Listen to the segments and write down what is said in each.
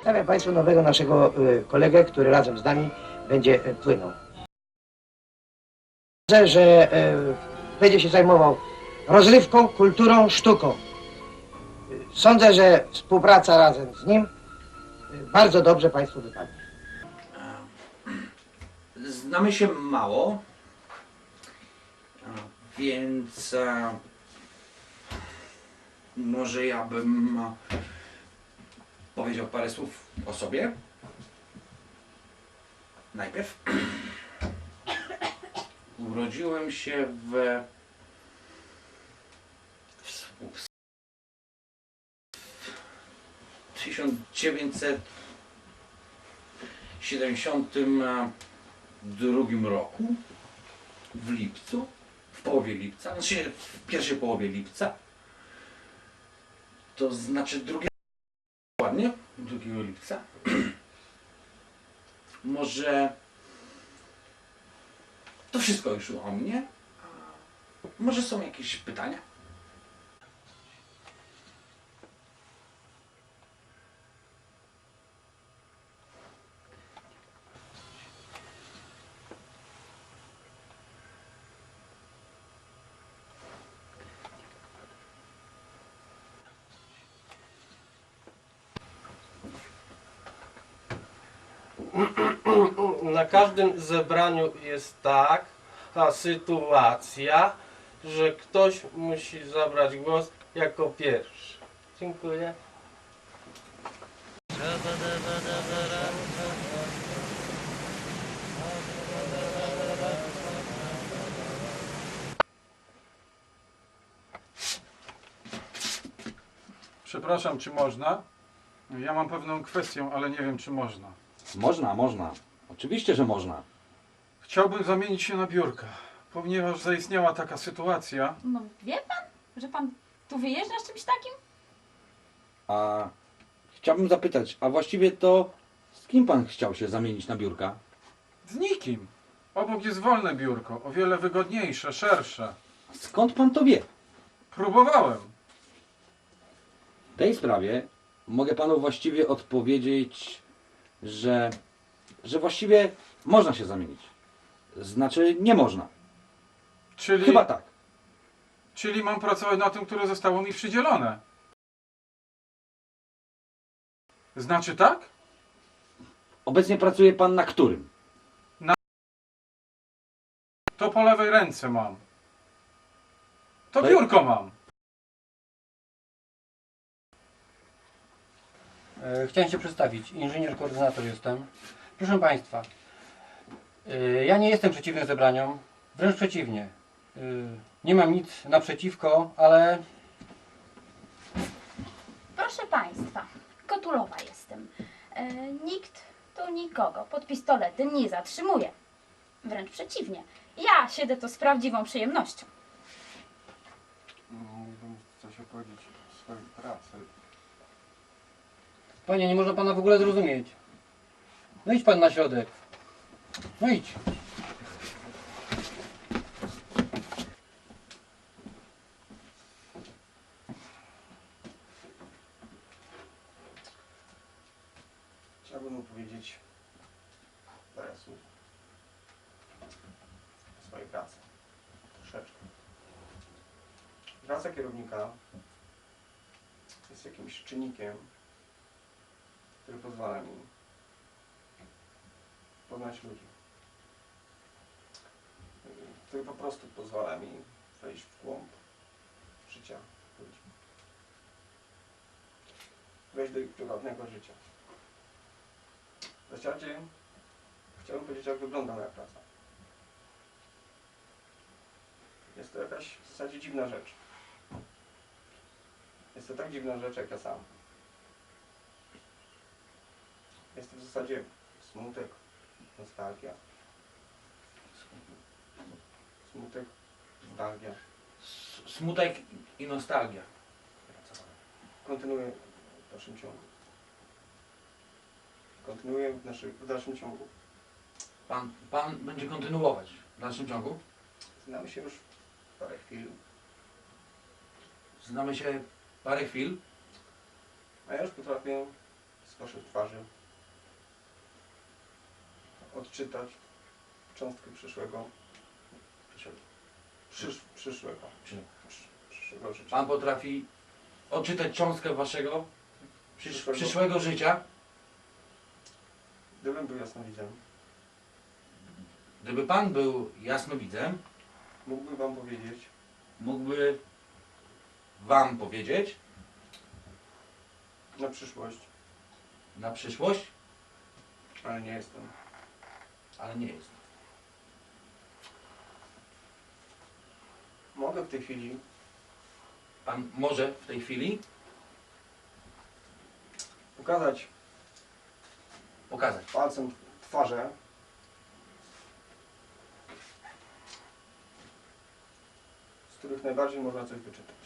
Stawiam Państwu nowego naszego y, kolegę, który razem z nami będzie y, płynął. Sądzę, że y, będzie się zajmował rozrywką, kulturą, sztuką. Y, Sądzę, że współpraca razem z nim y, bardzo dobrze Państwu wypadnie znamy się mało, więc e, może ja bym e, powiedział parę słów o sobie. Najpierw urodziłem się w, w 1970 drugim roku, w lipcu, w połowie lipca, znaczy w pierwszej połowie lipca, to znaczy drugie ładnie, 2 lipca, może to wszystko już o mnie, może są jakieś pytania? Na każdym zebraniu jest tak, ta sytuacja, że ktoś musi zabrać głos jako pierwszy. Dziękuję. Przepraszam, czy można? Ja mam pewną kwestię, ale nie wiem, czy można. Można, można. Oczywiście, że można. Chciałbym zamienić się na biurka, ponieważ zaistniała taka sytuacja. No wie pan, że pan tu wyjeżdża z czymś takim? A chciałbym zapytać, a właściwie to z kim pan chciał się zamienić na biurka? Z nikim. Obok jest wolne biurko, o wiele wygodniejsze, szersze. Skąd pan to wie? Próbowałem. W tej sprawie mogę panu właściwie odpowiedzieć, że, że właściwie można się zamienić. Znaczy, nie można. Czyli, Chyba tak. czyli mam pracować na tym, które zostało mi przydzielone. Znaczy tak? Obecnie pracuje pan na którym? To po lewej ręce mam. To biurko mam. Chciałem się przedstawić. Inżynier koordynator jestem. Proszę Państwa, e, ja nie jestem przeciwny zebraniom. Wręcz przeciwnie. E, Nie mam nic naprzeciwko, ale Proszę państwa, Kotulowa jestem. E, nikt tu nikogo pod pistoletem nie zatrzymuje. Wręcz przeciwnie. Ja siedzę tu z prawdziwą przyjemnością. Mógłbym coś opowiedzieć o swojej pracy. Panie, nie można Pana w ogóle zrozumieć. No idź Pan na środek. No idź. Chciałbym opowiedzieć parę słów o swojej pracy. Troszeczkę. Praca kierownika jest jakimś czynnikiem, który pozwala mi poznać ludzi. Który po prostu pozwala mi wejść w głąb życia ludzi. Wejść do ich prywatnego życia. W zasadzie chciałbym powiedzieć, jak wygląda moja praca. Jest to jakaś w zasadzie dziwna rzecz. Jest to tak dziwna rzecz, jak ja sam. Jest to w zasadzie smutek, nostalgia. Smutek, nostalgia. Smutek i nostalgia. Kontynuuję w dalszym ciągu. Kontynuuję w, naszym, w dalszym ciągu. Pan, pan będzie kontynuować w dalszym ciągu. Znamy się już parę chwil, Znamy się parę chwil. a ja już potrafię z waszych twarzy odczytać cząstkę przyszłego, przysz, przyszłego, Przy- przysz, przyszłego życia. Pan potrafi odczytać cząstkę waszego przysz, Przyszłego. przyszłego życia. Gdybym był jasnowidzem, Gdyby pan był jasnowidzem, mógłbym wam powiedzieć, mógłby wam powiedzieć na przyszłość, na przyszłość, ale nie jestem. Ale nie jest. Mogę w tej chwili Pan może w tej chwili pokazać pokazać palcem twarze, z których najbardziej można coś wyczytać.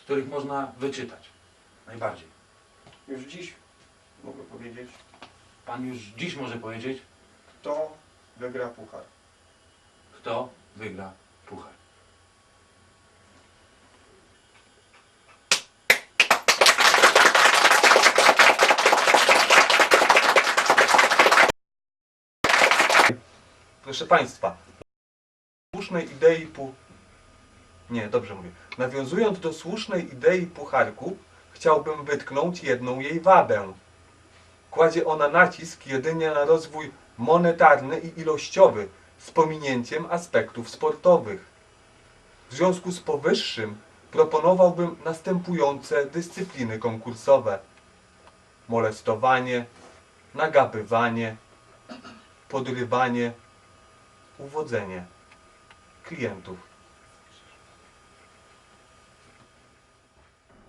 z których można wyczytać. Najbardziej. Już dziś mogę powiedzieć, Pan już dziś może powiedzieć, kto wygra puchar. kto wygra puchar. Proszę Państwa, słusznej idei pu... Nie, dobrze mówię. Nawiązując do słusznej idei pucharku, chciałbym wytknąć jedną jej wadę. Kładzie ona nacisk jedynie na rozwój monetarny i ilościowy, z pominięciem aspektów sportowych. W związku z powyższym proponowałbym następujące dyscypliny konkursowe. Molestowanie, nagabywanie, podrywanie, uwodzenie klientów.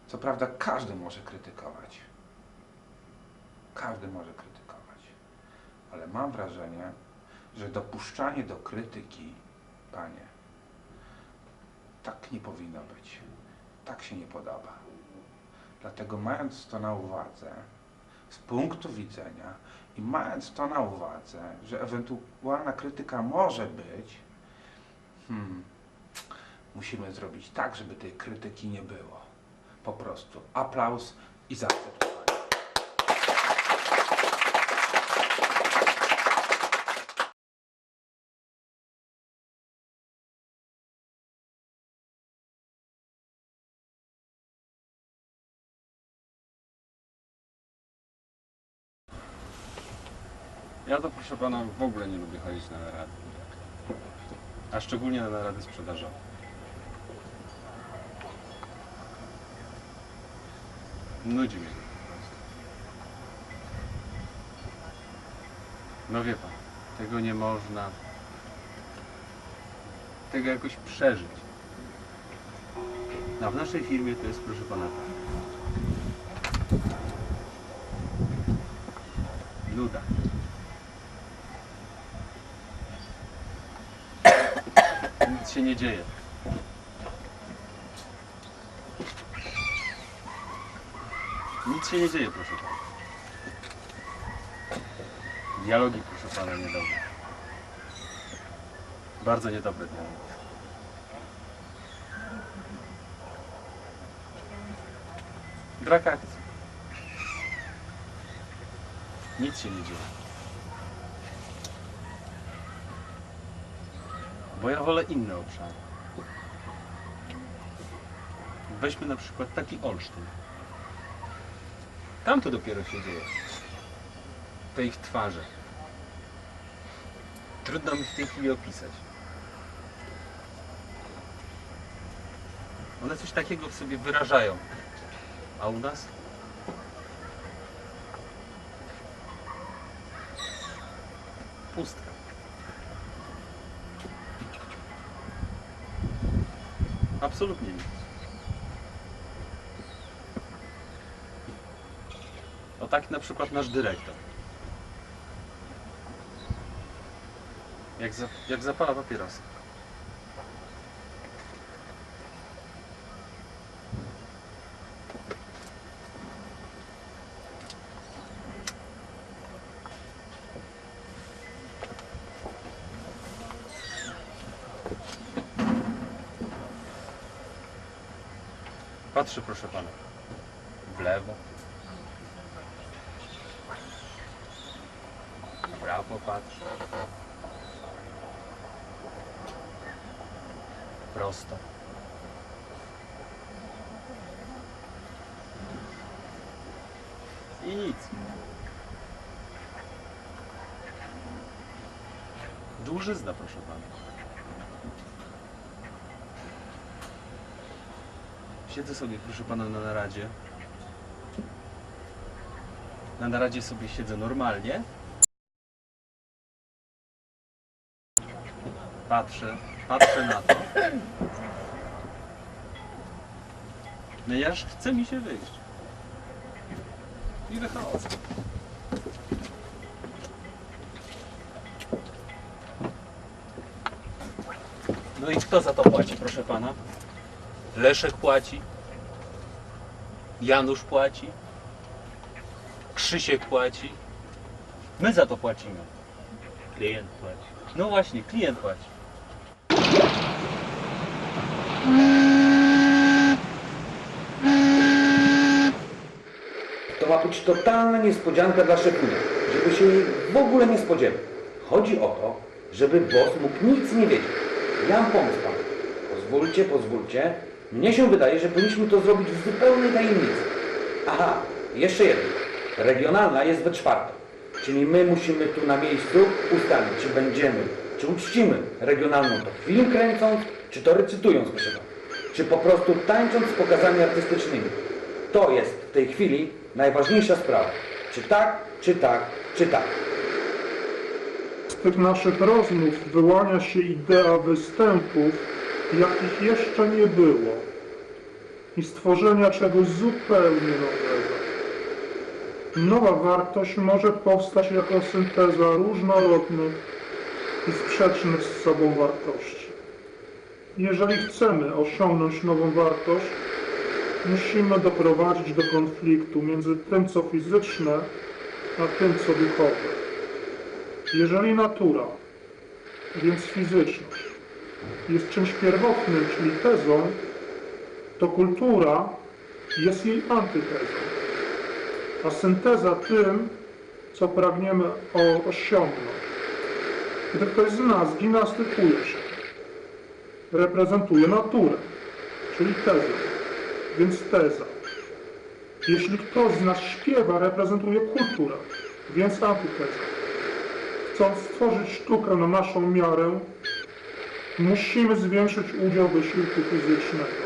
Co prawda każdy może krytykować. Każdy może krytykować. Ale mam wrażenie, że dopuszczanie do krytyki, panie, tak nie powinno być. Tak się nie podoba. Dlatego mając to na uwadze, z punktu widzenia i mając to na uwadze, że ewentualna krytyka może być, hmm, musimy zrobić tak, żeby tej krytyki nie było. Po prostu aplauz i zaakceptowanie. Ja to proszę pana w ogóle nie lubię chodzić na narady. A szczególnie na narady sprzedażowe. Nudzi mnie. No wie pan, tego nie można tego jakoś przeżyć. A w naszej firmie to jest proszę pana tak. Nuda. Się nie dzieje. Nic się nie dzieje, proszę pana. Dialogi, proszę pana, niedobre. Bardzo niedobre dialogi. Brak akcji. Nic się nie dzieje. Bo ja wolę inne obszary. Weźmy na przykład taki Olsztyn. Tam to dopiero się dzieje. Te ich twarze. Trudno mi w tej chwili opisać. One coś takiego w sobie wyrażają. A u nas? Pustka. Absolutnie nic. O tak na przykład nasz dyrektor. Jak, za, jak zapala papierosa. Patrzę, proszę pana. W lewo. W prawo patrzę. Prosto. I nic. Dłużyzna, proszę pana. Siedzę sobie, proszę pana, na naradzie. Na naradzie sobie siedzę normalnie. Patrzę, patrzę na to. No i aż chce mi się wyjść. I wychodzę. No i kto za to płaci, proszę pana? Leszek płaci. Janusz płaci. Krzysiek płaci. My za to płacimy. Klient płaci. No właśnie, klient płaci. To ma być totalna niespodzianka dla szefunia, żeby się jej w ogóle nie spodziewał. Chodzi o to, żeby boss mógł nic nie wiedzieć. Ja mam pomysł panu. Pozwólcie, pozwólcie. Mnie się wydaje, że powinniśmy to zrobić w zupełnej tajemnicy. Aha, jeszcze jedno. Regionalna jest we czwartek. Czyli my musimy tu na miejscu ustalić, czy będziemy, czy uczcimy regionalną to film kręcąc, czy to recytując, proszę pana. Czy po prostu tańcząc z pokazami artystycznymi. To jest w tej chwili najważniejsza sprawa. Czy tak, czy tak, czy tak. Z tych naszych rozmów wyłania się idea występów, jakich jeszcze nie było i stworzenia czegoś zupełnie nowego. Nowa wartość może powstać jako synteza różnorodnych i sprzecznych z sobą wartości. Jeżeli chcemy osiągnąć nową wartość, musimy doprowadzić do konfliktu między tym, co fizyczne, a tym, co duchowe. Jeżeli natura, więc fizyczność, jest czymś pierwotnym, czyli tezą, to kultura jest jej antytezą, a synteza tym, co pragniemy osiągnąć. Gdy ktoś z nas gimnastykuje się, reprezentuje naturę, czyli tezę, więc teza. Jeśli ktoś z nas śpiewa, reprezentuje kulturę, więc antyteza. Chcąc stworzyć sztukę na naszą miarę, musimy zwiększyć udział wysiłku fizycznego,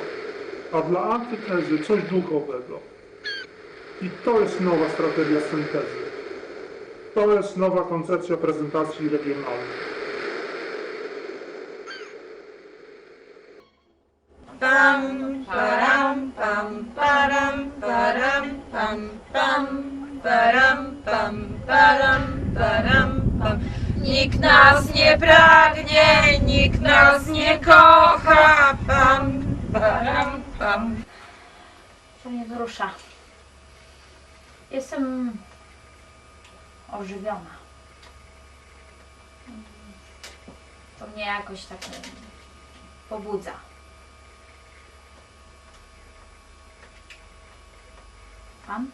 a dla antytezy coś duchowego. I to jest nowa strategia syntezy. To jest nowa koncepcja prezentacji regionalnej. Pam, param, pam, param, param, pam, pam, param, pam, param, param, pam. Nikt nas nie pragnie, nikt nas nie kocha, pam, param, pam. Co mnie wzrusza. Jestem ożywiona. To mnie jakoś tak pobudza. Pan?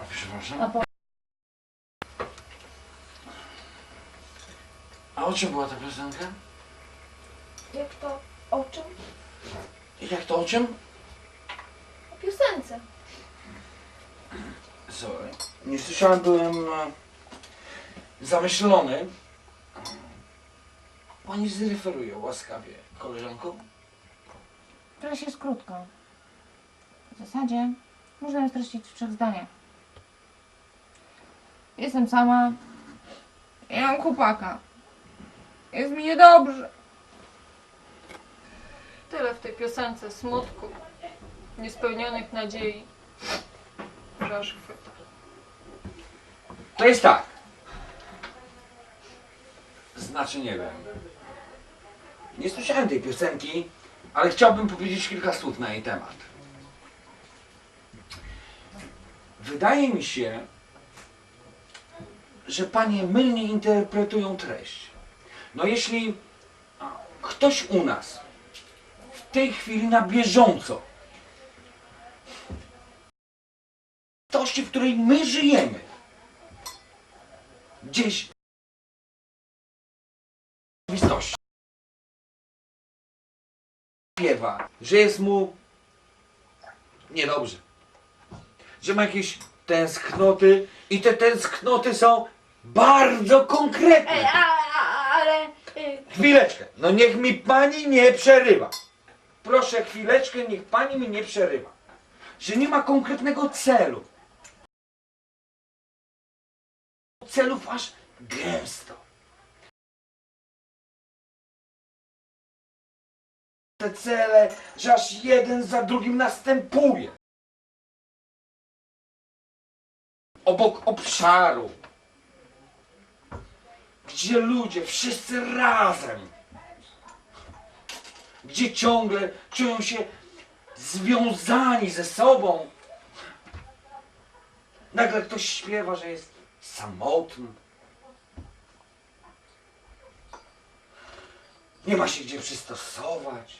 A przepraszam? No bo A o czym była ta piosenka? Jak to? O czym? Jak to o czym? O piosence. Sorry. Nie słyszałem, byłem e, zamyślony. Pani zreferuje łaskawie, koleżanko. Treść jest krótko. W zasadzie można ją streścić w trzech zdaniach. Jestem sama. Ja mam chłopaka. Jest mi niedobrze. Tyle w tej piosence smutku, niespełnionych nadziei. że aż chwyta. To jest tak. Znaczy nie wiem. Nie słyszałem tej piosenki, ale chciałbym powiedzieć kilka słów na jej temat. Wydaje mi się, że panie mylnie interpretują treść. No jeśli ktoś u nas w tej chwili na bieżąco tości, w której my żyjemy, gdzieś rzeczywistości śpiewa, że jest mu niedobrze, że ma jakieś tęsknoty i te tęsknoty są bardzo konkretne. Ale... y, Chwileczkę, no niech mi pani nie przerywa. Proszę chwileczkę, niech pani mi nie przerywa. Że nie ma konkretnego celu. Celów aż gęsto. Te cele, że aż jeden za drugim następuje. Obok obszaru, gdzie ludzie wszyscy razem, gdzie ciągle czują się związani ze sobą. Nagle ktoś śpiewa, że jest samotny. Nie ma się gdzie przystosować.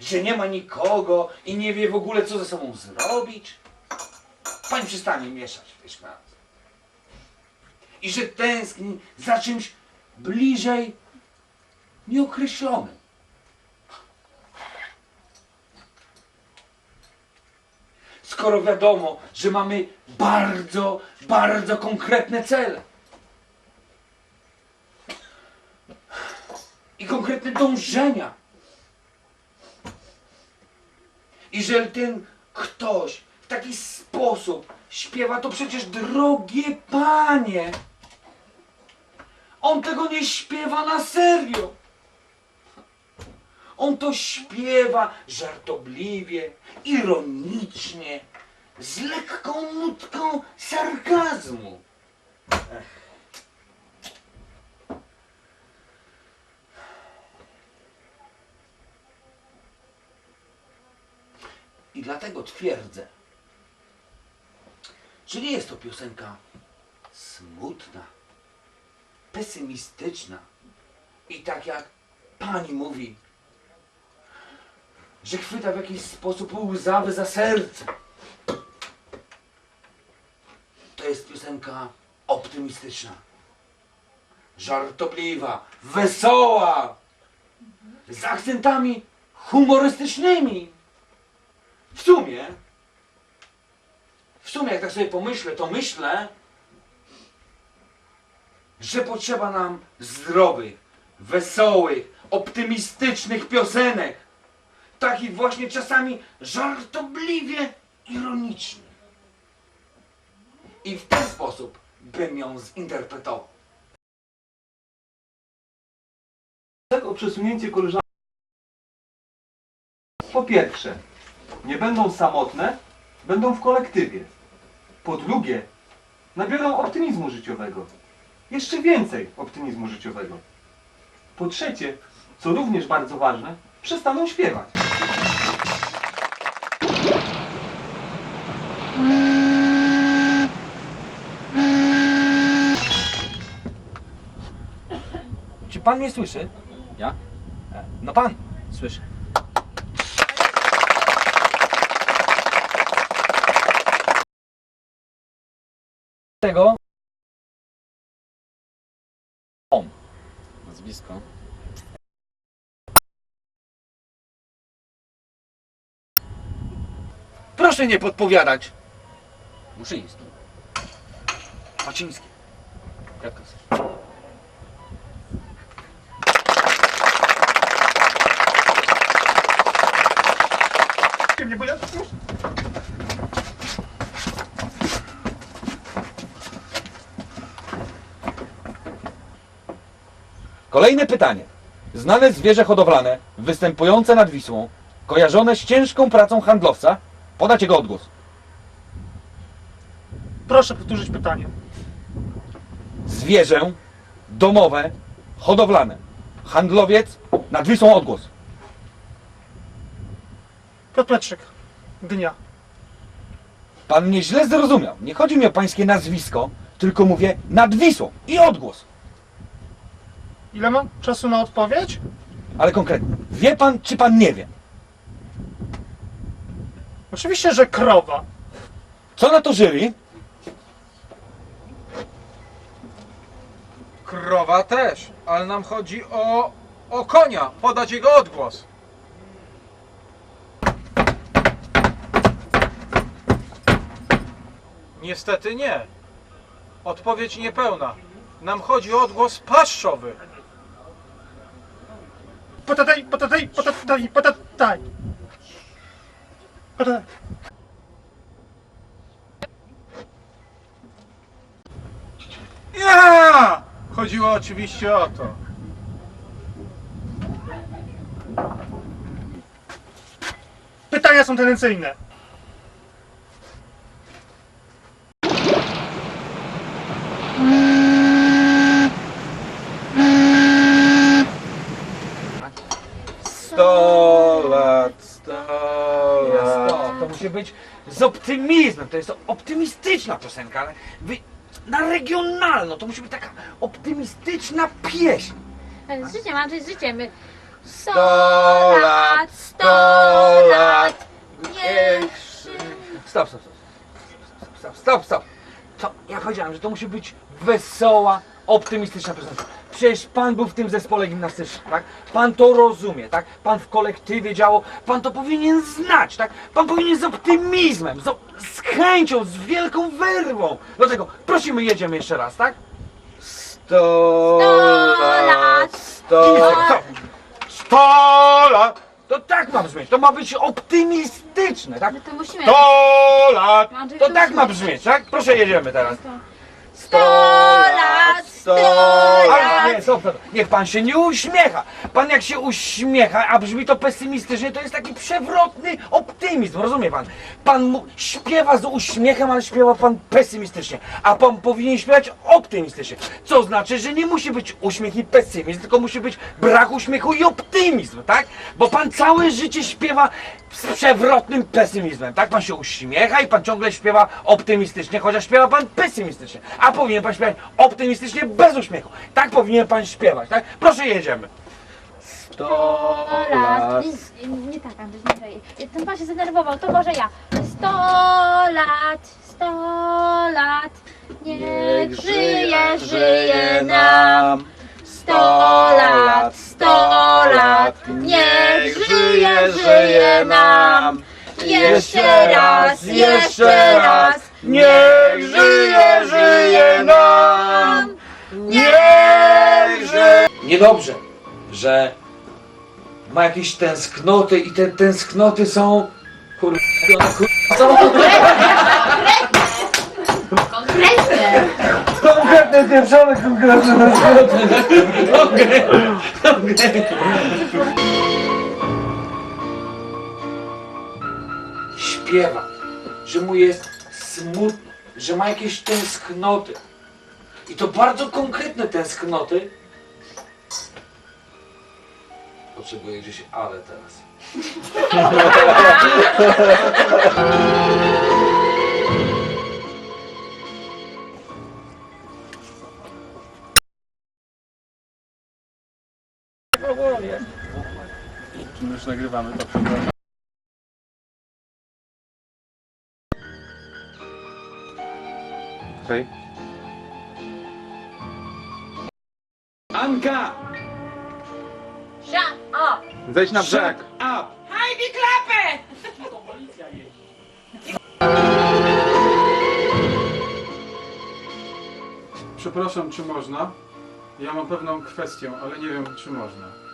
Że nie ma nikogo i nie wie w ogóle, co ze sobą zrobić. Pani przestanie mieszać w tej szklance i że tęskni za czymś bliżej nieokreślonym. Skoro wiadomo, że mamy bardzo, bardzo konkretne cele i konkretne dążenia. I że ten ktoś w taki sposób śpiewa, to przecież drogie panie, on tego nie śpiewa na serio. On to śpiewa żartobliwie, ironicznie, z lekką nutką sarkazmu. I dlatego twierdzę, że nie jest to piosenka smutna, pesymistyczna i tak jak pani mówi, że chwyta w jakiś sposób łzawy za serce. To jest piosenka optymistyczna, żartobliwa, wesoła, z akcentami humorystycznymi. W sumie, sumie jak tak sobie pomyślę, to myślę, że potrzeba nam zdrowych, wesołych, optymistycznych piosenek. Takich właśnie czasami żartobliwie ironicznych. I w ten sposób bym ją zinterpretował. Tak o przesunięcie koleżanek. Po pierwsze, nie będą samotne, będą w kolektywie. Po drugie, nabiorą optymizmu życiowego. Jeszcze więcej optymizmu życiowego. Po trzecie, co również bardzo ważne, przestaną śpiewać. Czy pan mnie słyszy? Ja? No pan. Słyszę. Tego Nazwisko. Proszę nie podpowiadać. Muszyński. Paciński. Kwiatkowski. Kolejne pytanie. Znane zwierzę hodowlane, występujące nad Wisłą, kojarzone z ciężką pracą handlowca, podać jego odgłos. Proszę powtórzyć pytanie. Zwierzę domowe, hodowlane, handlowiec, nad Wisłą odgłos. Piotr. Dnia. Pan mnie źle zrozumiał. Nie chodzi mi o pańskie nazwisko, tylko mówię nad Wisłą i odgłos. Ile mam czasu na odpowiedź? Ale konkretnie. Wie pan, czy pan nie wie? Oczywiście, że krowa. Co na to jury? Krowa też, ale nam chodzi o, o konia, podać jego odgłos. Niestety nie. Odpowiedź niepełna. Nam chodzi o odgłos paszczowy. Patataj, patataj, patataj, patataj. Patataj. Ja! Chodziło oczywiście o to. Pytania są tendencyjne. Sto lat, sto lat. To, to musi być z optymizmem. To jest optymistyczna piosenka, ale wy, na regionalną. To musi być taka optymistyczna pieśń. Z życiem, Andrzej, z życiem. Sto lat, sto lat, niech Stop, stop, stop. Stop, stop, stop. To, ja powiedziałem, że to musi być wesoła, optymistyczna piosenka. Przecież pan był w tym zespole gimnastycznym, tak? Pan to rozumie, tak? Pan w kolektywie działał, pan to powinien znać, tak? Pan powinien z optymizmem, z, z chęcią, z wielką werwą. Dlatego prosimy, jedziemy jeszcze raz, tak? Sto lat, sto lat. Sto lat! To tak ma brzmieć, to ma być optymistyczne, tak? No to musimy. Sto lat! To tak ma brzmieć, tak? Proszę, jedziemy teraz. Sto lat, sto Ale nie, lat. stop, stop. Niech pan się nie uśmiecha. Pan jak się uśmiecha, a brzmi to pesymistycznie, to jest taki przewrotny optymizm, rozumie pan? Pan mu śpiewa z uśmiechem, ale śpiewa pan pesymistycznie, a pan powinien śpiewać optymistycznie. Co znaczy, że nie musi być uśmiech i pesymizm, tylko musi być brak uśmiechu i optymizm, tak? Bo pan całe życie śpiewa z przewrotnym pesymizmem, tak? Pan się uśmiecha i pan ciągle śpiewa optymistycznie, chociaż śpiewa pan pesymistycznie. A powinien pan śpiewać optymistycznie bez uśmiechu. Tak powinien pan śpiewać, tak? Proszę, jedziemy. Sto lat. Nie, tak, Andrzej, nie tak. Ten pan się zdenerwował, to może ja. Sto lat, sto lat. Niech żyje, żyje nam. Sto lat, sto lat. Niech żyje, żyje nam. Jeszcze raz, jeszcze raz. Niech żyje, żyje nam. Niech żyje. Niedobrze, że ma jakieś tęsknoty i te tęsknoty są... Kurwa, one kurwa są... Konkretnie. Pieprzone, konkretne tęsknoty. Okej, okej. Śpiewa, że mu jest smutno, że ma jakieś tęsknoty. I to bardzo konkretne tęsknoty. Potrzebuję gdzieś ale teraz. Już nagrywamy, to przepraszam. Hej. Anka! Shut up. Zejdź na brzeg. Up! Hajdy klapę! Przepraszam, czy można? Ja mam pewną kwestię, ale nie wiem, czy można.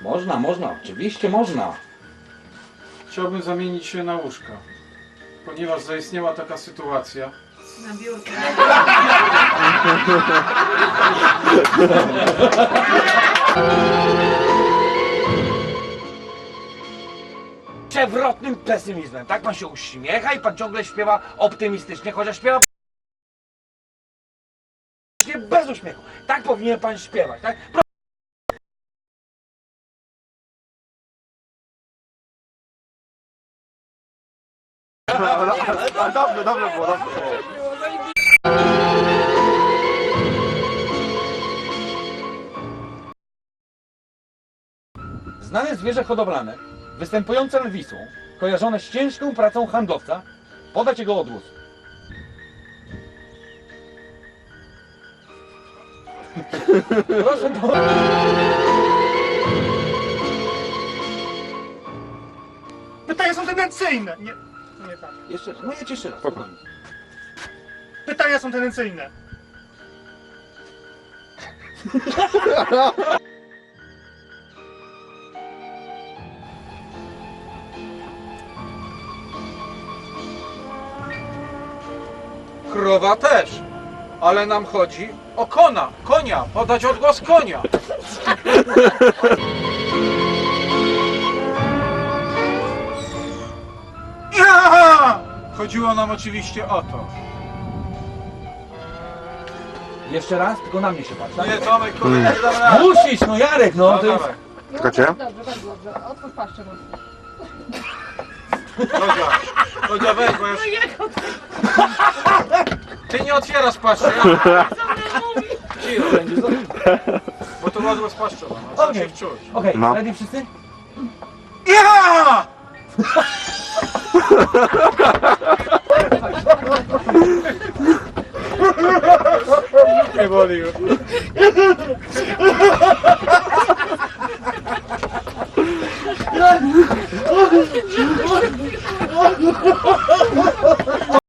Można, można, oczywiście można. Chciałbym zamienić się na łóżka, ponieważ zaistniała taka sytuacja. Na biurku. Przewrotnym pesymizmem, tak? Pan się uśmiecha i pan ciągle śpiewa optymistycznie, chociaż śpiewa bez uśmiechu. Tak powinien pan śpiewać, tak? Dobrze, dobrze było, dobrze było. Znane zwierzę hodowlane, występujące nad Wisłą, kojarzone z ciężką pracą handlowca, podać jego odgłos. Proszę to... Pytania są tendencyjne. Nie, nie tak. Jeszcze, no jedź jeszcze raz. Spokojnie. Pytania są tendencyjne. Krowa też. Ale nam chodzi o kona, konia, podać odgłos konia. Chodziło nam oczywiście o to. Jeszcze raz, tylko na mnie się patrz. tak? Nie, Tomek, kurde, nie dam rady. Musisz, no Jarek, no. No To jest... Dobrze, bardzo dobrze. Otwórz paszczę mocno. Godzia, Godzia weź, bo już... Ty nie otwierasz paszczy. Cicho będzie, bo to ładło z paszczą. No, trzeba Okej. się wczuć. Okej, No. ready wszyscy? Ja! Qué boludo.